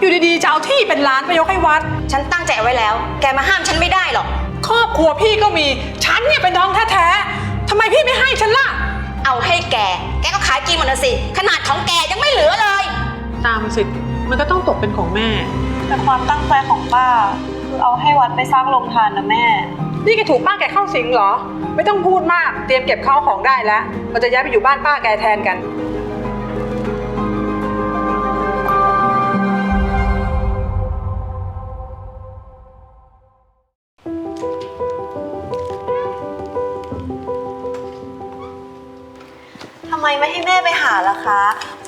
อยู่ดีๆจะเอาที่เป็นล้านไปยกให้วัด ฉันตั้งใจเอาไว้แล้ว แกมาห้ามฉันไม่ได้หรอก ครอบครัวพี่ก็มี ฉันเนี่ยเป็นน้องแท้ๆทำไมพี่ไม่ให้ฉันล่ะ เอาให้แก แกก็ขายกินหมดนะสิ ขนาดของแกยังไม่เหลือเลย ตามสิทธิ์มันก็ต้องตกเป็นของแม่ แต่ความตั้งใจของป้าคือเอาให้วัดไปสร้างโรงทานนะแม่ นี่แกถูกป้าแกเข้าสิงเหรอ ไม่ต้องพูดมาก เตรียมเก็บข้าวของได้แล้ว เราจะย้ายไปอยู่บ้านป้าแกแทนกัน ไมไม่ให้แม่ไปหาล่ะคะ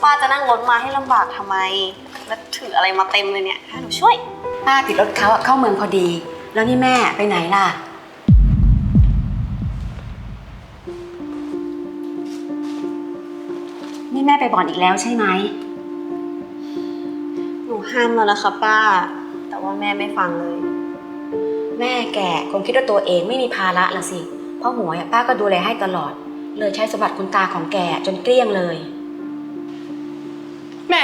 ป้าจะนั่งรถมาให้ลำบากทำไม แล้วถืออะไรมาเต็มเลยเนี่ยให้หนูช่วย ป้าติดรถเขาอะเข้าเมืองพอดี แล้วนี่แม่ไปไหนล่ะ นี่แม่ไปบ่อนอีกแล้วใช่ไหม หนูห้ามแล้วนะคะป้า แต่ว่าแม่ไม่ฟังเลย แม่แก่คงคิดว่าตัวเองไม่มีภาระละสิ เพราะหมวยอะป้าก็ดูแลให้ตลอด เลยใช้สมบัติคุณตาของแกจนเกลี้ยงเลย แหม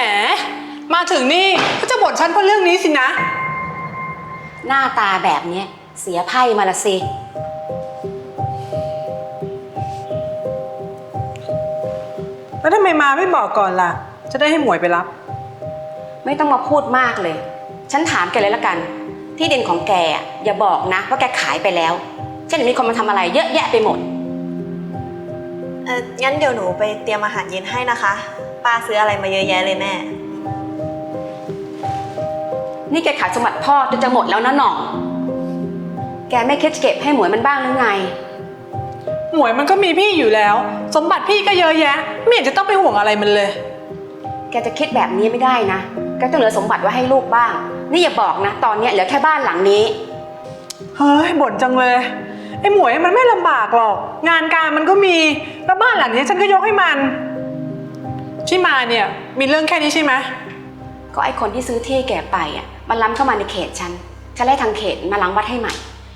มาถึงนี่ก็จะบ่นฉันเพราะเรื่องนี้สินะ หน้าตาแบบเนี้ยเสียไพ่มาละสิแล้วทำไมมาไม่บอกก่อนล่ะ จะได้ให้หมวยไปรับ ไม่ต้องมาพูดมากเลย ฉันถามแกเลยละกัน ที่ดินของแกอะอย่าบอกนะว่าแกขายไปแล้วฉันเห็นมีคนมาทำอะไรเยอะแยะไปหมด เอองั้นเดี๋ยวหนูไปเตรียมอาหารเย็นให้นะคะ ป้าซื้ออะไรมาเยอะแยะเลยแม่ นี่แกขายสมบัติพ่อจนจะหมดแล้วนะหน่อง แกไม่คิดจะเก็บให้หมวยมันบ้างหรือไง หมวยมันก็มีพี่อยู่แล้ว สมบัติพี่ก็เยอะแยะ ไม่เห็นจะต้องไปห่วงอะไรมันเลย แกจะคิดแบบนี้ไม่ได้นะ แกต้องเหลือสมบัติไว้ให้ลูกบ้าง นี่อย่าบอกนะ ตอนเนี้ยเหลือแค่บ้านหลังนี้ เฮ้ยบ่นจังเลย ไอ้หมวยมันไม่ลำบากหรอก งานการมันก็มีแล้วบ้านหลังนี้ฉันก็ยกให้มัน ที่มาเนี่ยมีเรื่องแค่นี้ใช่ไหมก็ไอคนที่ซื้อที่แกไปอะมันล้ำเข้ามาในเขตฉันฉันไล่ทางเขตมาล้างวัดให้ใหม่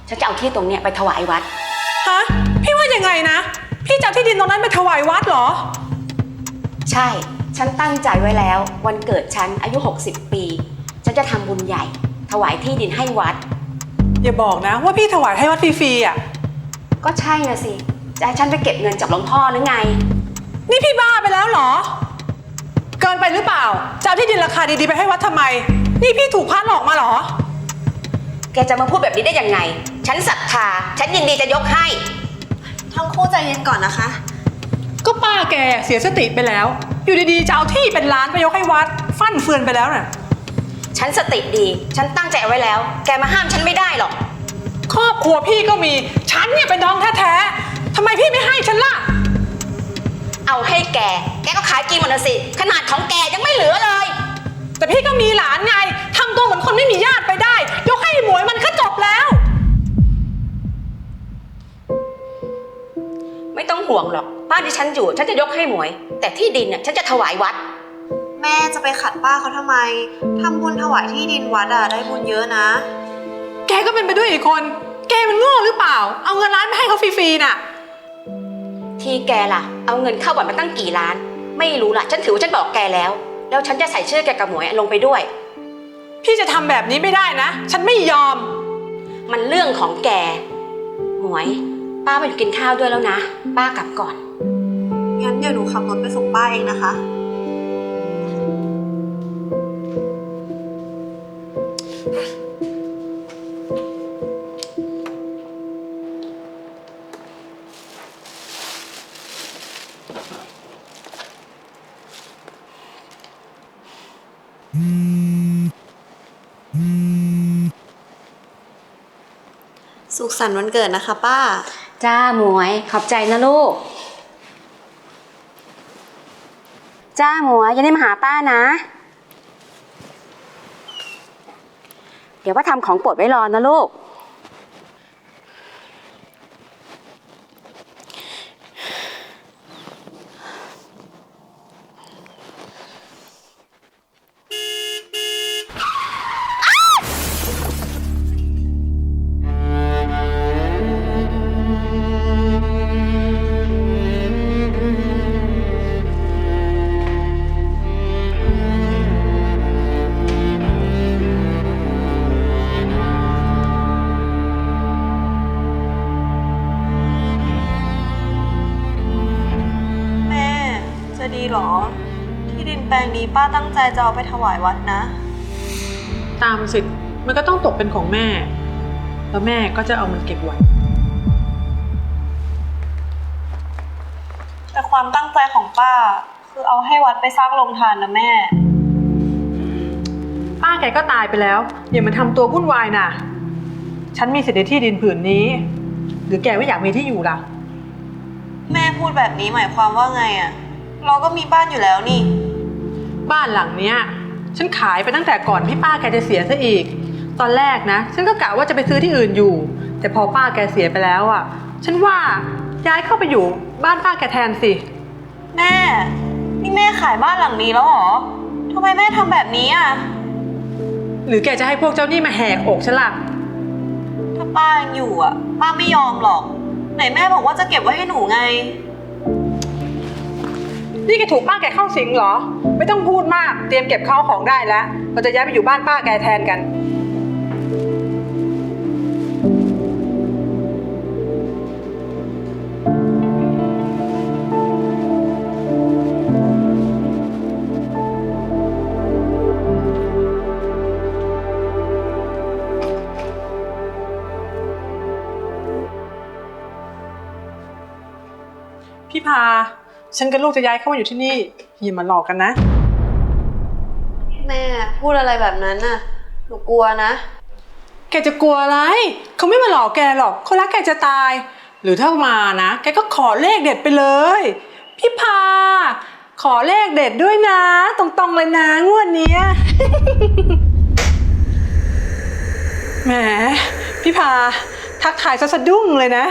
ฉันจะเอาที่ตรงเนี้ยไปถวายวัด ฮะพี่ว่ายังไงนะ พี่จะเอาที่ดินตรงนั้นไปถวายวัดเหรอ ใช่ ฉันตั้งใจไว้แล้ว วันเกิดฉันอายุ 60 ปี ฉันจะทำบุญใหญ่ ถวายที่ดินให้วัด อย่าบอกนะว่าพี่ถวายให้วัดฟรีๆอะ ก็ใช่นะสิ จะให้ฉันไปเก็บเงินจากหลวงพ่อหรือไง นี่พี่บ้าไปแล้วเหรอ เกินไปหรือเปล่าจะเอาที่ดินราคาดีๆไปให้วัดทำไม นี่พี่ถูกพระหลอกมาเหรอ แกจะมาพูดแบบนี้ได้ยังไง ฉันศรัทธา ฉันยินดีจะยกให้ ทั้งคู่ใจเย็นก่อนนะคะ ก็ป้าแกเสียสติไปแล้ว อยู่ดีๆจะเอาที่เป็นล้านไปยกให้วัด ฟั่นเฟือนไปแล้วน่ะ ฉันสติดี ฉันตั้งใจเอาไว้แล้ว แกมาห้ามฉันไม่ได้หรอก ครอบครัวพี่ก็มี ฉันเนี่ยเป็นน้องแท้ๆทำไมพี่ไม่ให้ฉันล่ะ เอาให้แก แกก็ขายกินหมดนะสิ ขนาดของแกยังไม่เหลือเลย แต่พี่ก็มีหลานไงทำตัวเหมือนคนไม่มีญาติไปได้ ยกให้หมวยมันก็จบแล้ว ไม่ต้องห่วงหรอก บ้านที่ฉันอยู่ ฉันจะยกให้หมวย แต่ที่ดินเนี่ยฉันจะถวายวัด แม่จะไปขัดป้าเขาทำไม ทำบุญถวายที่ดินวัดอะได้บุญเยอะนะแกก็เป็นไปด้วยอีกคน แกมันโง่หรือเปล่า เอาเงินล้านไปให้เขาฟรีๆน่ะ ที่แกล่ะ เอาเงินเข้าบัตรมาตั้งกี่ล้าน ไม่รู้ล่ะ ฉันถือว่าฉันบอกแกแล้ว แล้วฉันจะใส่ชื่อแกกับหมวยลงไปด้วย พี่จะทำแบบนี้ไม่ได้นะ ฉันไม่ยอม มันเรื่องของแก หมวย ป้าไปอยู่กินข้าวด้วยแล้วนะ ป้ากลับก่อน งั้นเดี๋ยวหนูขับรถไปส่งป้าเองนะคะ สุขสันต์วันเกิดนะคะ ป้า จ้าหมวยขอบใจนะลูก จ้าหมวยอยังได้มาหาป้านะ เดี๋ยวว่าทำของโปรดไว้รอนะลูก จจะเอาไปถวายวัดนะ ตามสิทธิ์มันก็ต้องตกเป็นของแม่ แล้วแม่ก็จะเอามันเก็บไว้ แต่ความตั้งใจของป้า คือเอาให้วัดไปสร้างโรงทานนะแม่ ป้าแกก็ตายไปแล้ว อย่ามาทำตัววุ่นวายน่ะฉันมีสิทธิ์ในที่ดินผืนนี้ หรือแกไม่อยากมีที่อยู่ล่ะ แม่พูดแบบนี้หมายความว่าไงอะเราก็มีบ้านอยู่แล้วนี่ บ้านหลังเนี้ยฉันขายไปตั้งแต่ก่อนพี่ป้าแกจะเสียซะอีก ตอนแรกนะ ฉันก็กะว่าจะไปซื้อที่อื่นอยู่ แต่พอป้าแกเสียไปแล้วอะ ฉันว่าย้ายเข้าไปอยู่บ้านป้าแกแทนสิ แม่ นี่แม่ขายบ้านหลังนี้แล้วเหรอทำไมแม่ทำแบบนี้อะหรือแกจะให้พวกเจ้าหนี้มาแหกอกฉันล่ะ ถ้าป้ายังอยู่อะป้าไม่ยอมหรอก ไหนแม่บอกว่าจะเก็บไว้ให้หนูไง นี่แกถูกป้าแกเข้าสิงเหรอ ไม่ต้องพูดมาก เตรียมเก็บข้าวของได้แล้ว เราจะย้ายไปอยู่บ้านป้าแกแทนกัน พี่พา ฉันกับลูกจะย้ายเข้ามาอยู่ที่นี่อย่ามาหลอกกันนะ แม่พูดอะไรแบบนั้นน่ะ หนูกลัวนะ แกจะกลัวอะไร เขาไม่มาหลอกแกหรอกเขารักแกจะตาย หรือถ้ามานะ แกก็ขอเลขเด็ดไปเลย พี่พา ขอเลขเด็ดด้วยนะ ตรงๆเลยนะงวดเนี้ย แหม พี่พา ทักทายซะสะดุ้งเลยนะ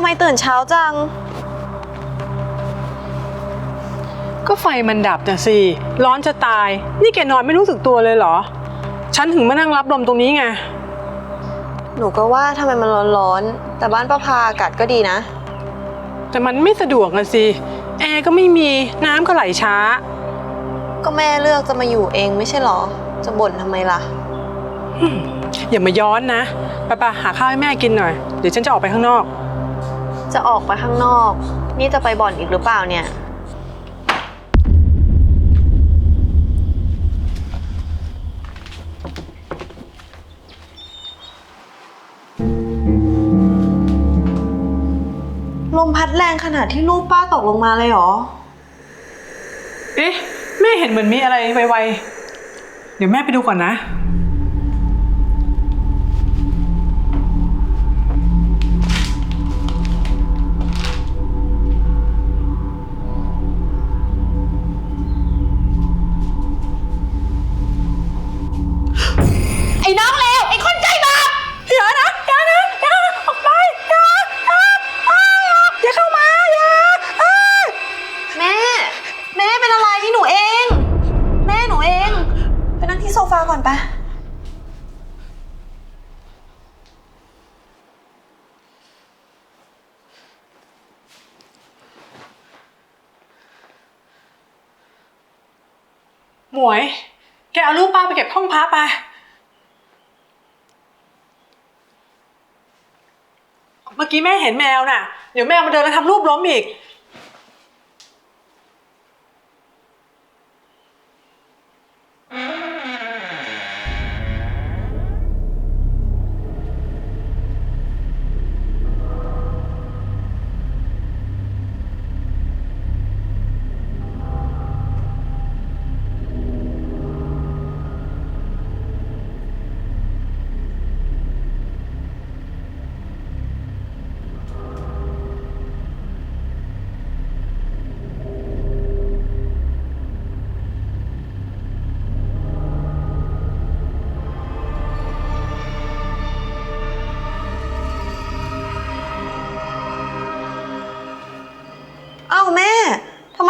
ทำไมตื่นเช้าจัง ก็ไฟมันดับนะสิ ร้อนจะตาย นี่แกนอนไม่รู้สึกตัวเลยเหรอ ฉันถึงมานั่งรับลมตรงนี้ไง หนูก็ว่าทำไมมันร้อนๆ แต่บ้านป้าพาอากาศก็ดีนะ แต่มันไม่สะดวกนะสิ แอร์ก็ไม่มี น้ำก็ไหลช้า ก็แม่เลือกจะมาอยู่เองไม่ใช่หรอ จะบ่นทำไมล่ะ อย่ามาย้อนนะไปไปหาข้าวให้แม่กินหน่อย เดี๋ยวฉันจะออกไปข้างนอก จะออกไปข้างนอก นี่จะไปบ่อนอีกหรือเปล่าเนี่ย ลมพัดแรงขนาดที่ลูกป้าตกลงมาเลยเหรอ เอ๊ะ แม่เห็นเหมือนมีอะไรไวๆ เดี๋ยวแม่ไปดูก่อนนะ หมวย แกเอารูปป้าไปเก็บห้องพักไปเมื่อกี้แม่เห็นแมวน่ะ เดี๋ยวแมวมันเดินแล้วทำรูปล้มอีก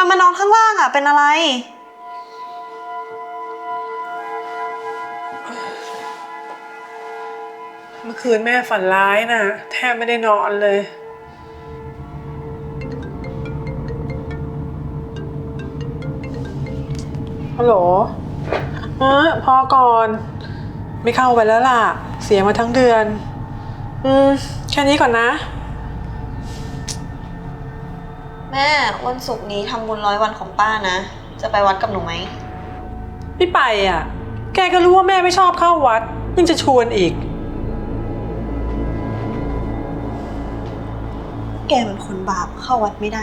มานอนข้างล่างอะ เป็นอะไร เมื่อคืนแม่ฝันร้ายน่ะแทบไม่ได้นอนเลย ฮัลโหลเออพอก่อน ไม่เข้าไปแล้วล่ะ เสียมาทั้งเดือน อืม แค่นี้ก่อนนะ แม่วันศุกร์นี้ทำบุญร้อยวันของป้านะ จะไปวัดกับหนูไหม ไม่ไปอะ แกก็รู้ว่าแม่ไม่ชอบเข้าวัด ยังจะชวนอีก แกเป็นคนบาปเข้าวัดไม่ได้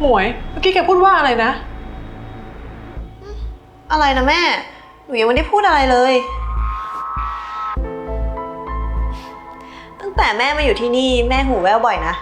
หมวย เมื่อกี้แกพูดว่าอะไรนะ อะไรนะแม่ หนูยังไม่ได้พูดอะไรเลย แต่แม่มาอยู่ที่นี่แม่หูแว่วบ่อยนะ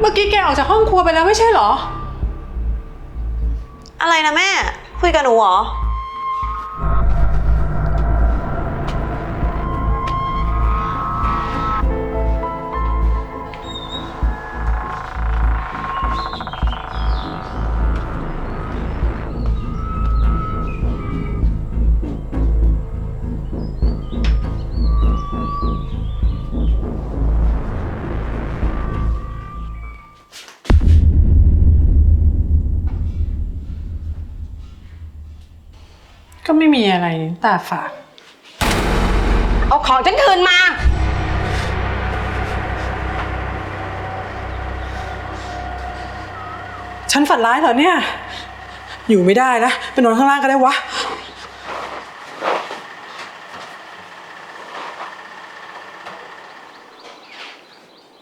เมื่อกี้แกออกจากห้องครัวไปแล้วไม่ใช่เหรอ อะไรนะแม่ คุยกับหนูเหรอ ก็ไม่มีอะไรนี่ตาฝาดเอาของฉันคืนมา ฉันฝันร้ายเหรอเนี่ย อยู่ไม่ได้นะไปนอนข้างล่างก็ได้วะ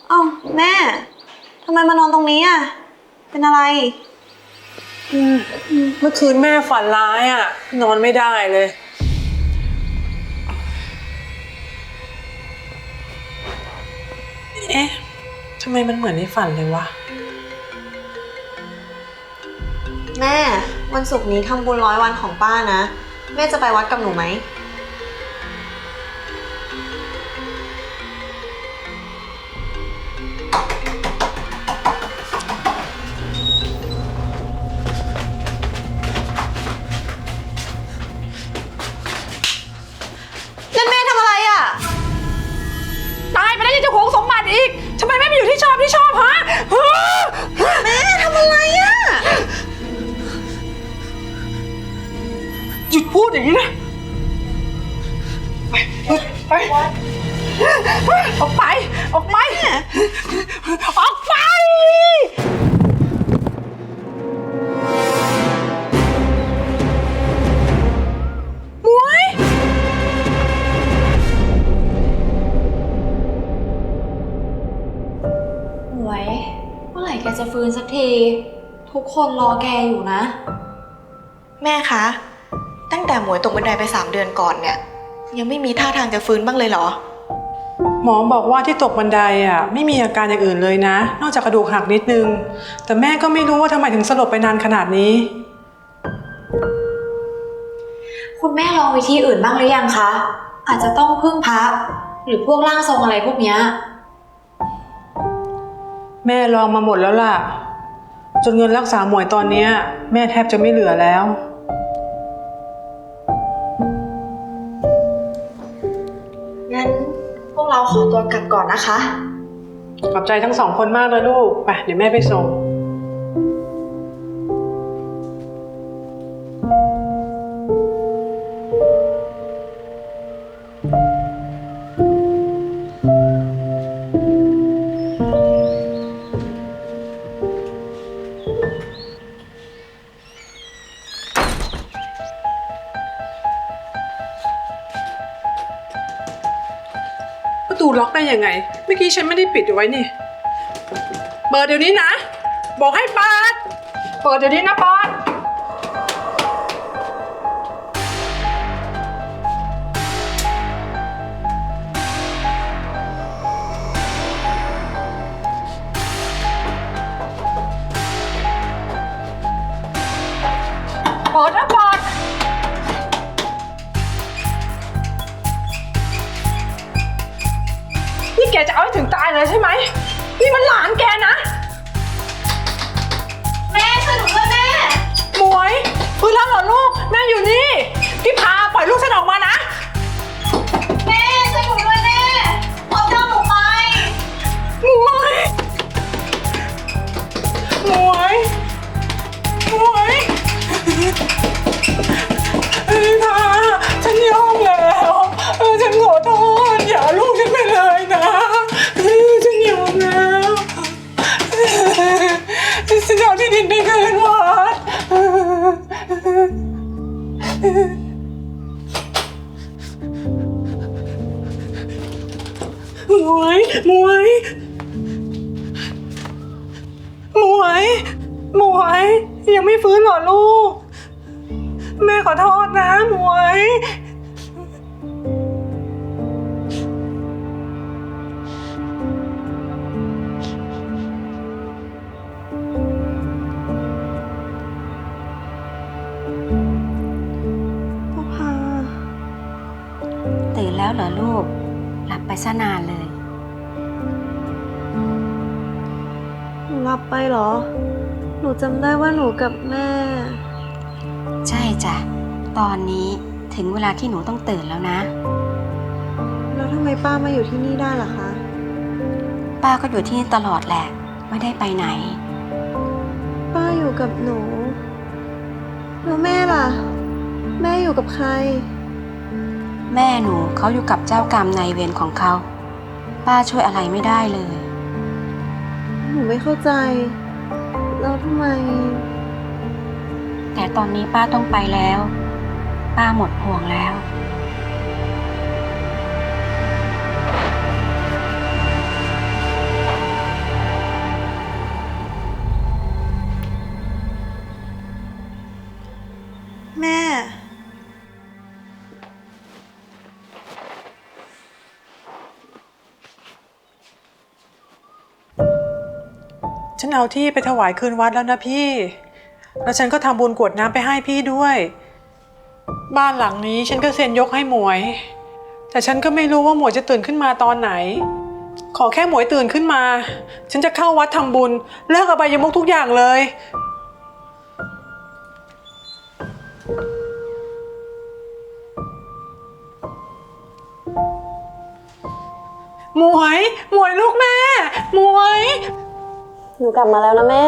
เอ้าแม่ ทำไมมานอนตรงนี้อะ เป็นอะไร เมื่อคืนแม่ฝันร้ายอะ นอนไม่ได้เลย เอ๊ะทำไมมันเหมือนในฝันเลยวะ แม่ วันศุกร์นี้ทำบุญร้อยวันของป้านะ แม่จะไปวัดกับหนูไหม คนรอแกอยู่นะ แม่คะ ตั้งแต่หมวยตกบันไดไปสามเดือนก่อนเนี่ย ยังไม่มีท่าทางจะฟื้นบ้างเลยเหรอ หมอบอกว่าที่ตกบันไดอะไม่มีอาการอย่างอื่นเลยนะ นอกจากกระดูกหักนิดนึง แต่แม่ก็ไม่รู้ว่าทำไมถึงสลบไปนานขนาดนี้ คุณแม่ลองวิธีอื่นบ้างหรือยังคะ อาจจะต้องพึ่งพระหรือพวกร่างทรงอะไรพวกเนี้ย แม่ลองมาหมดแล้วล่ะ จนเงินรักษาหมวยตอนเนี้ยแม่แทบจะไม่เหลือแล้ว งั้นพวกเราขอตัวกลับก่อนนะคะ ขอบใจทั้งสองคนมากเลยลูก ไป เดี๋ยวแม่ไปส่ง ฉันไม่ได้ปิดเอาไว้นี่ เปิดเดี๋ยวนี้นะ บอกให้ปิด เปิดเดี๋ยวนี้นะปอดเปิดนะป แกจะเอาให้ถึงตายเลยใช่ไหมนี่มันหลานแกนะ แม่ช่วยหนูด้วยแม่ หมวยฟื้นแล้วเหรอลูก แม่อยู่นี่ หมวยหมวยหมวยหมวย ยังไม่ฟื้นเหรอลูก แม่ขอโทษนะหมวยพ่อพาตื่นแล้วเหรอลูก หลับไปซะนานเลย ลับไปเหรอ หนูจำได้ว่าหนูกับแม่ ใช่จ้ะ ตอนนี้ถึงเวลาที่หนูต้องตื่นแล้วนะ แล้วทำไมป้ามาอยู่ที่นี่ได้ล่ะคะ ป้าก็อยู่ที่นี่ตลอดแหละ ไม่ได้ไปไหน ป้าอยู่กับหนู แล้วแม่ล่ะ แม่อยู่กับใคร แม่หนูเขาอยู่กับเจ้ากรรมนายเวรของเขา ป้าช่วยอะไรไม่ได้เลย หนูไม่เข้าใจ แล้วทำไม แต่ตอนนี้ป้าต้องไปแล้ว ป้าหมดห่วงแล้ว เอาที่ไปถวายคืนวัดแล้วนะพี่ แล้วฉันก็ทำบุญกรวดน้ำไปให้พี่ด้วย บ้านหลังนี้ฉันก็เซ็นยกให้หมวย แต่ฉันก็ไม่รู้ว่าหมวยจะตื่นขึ้นมาตอนไหน ขอแค่หมวยตื่นขึ้นมา ฉันจะเข้าวัดทำบุญ เลิกอบายมุกทุกอย่างเลย หมวย หมวยลูกแม่ หมวย หนูกลับมาแล้วนะแม่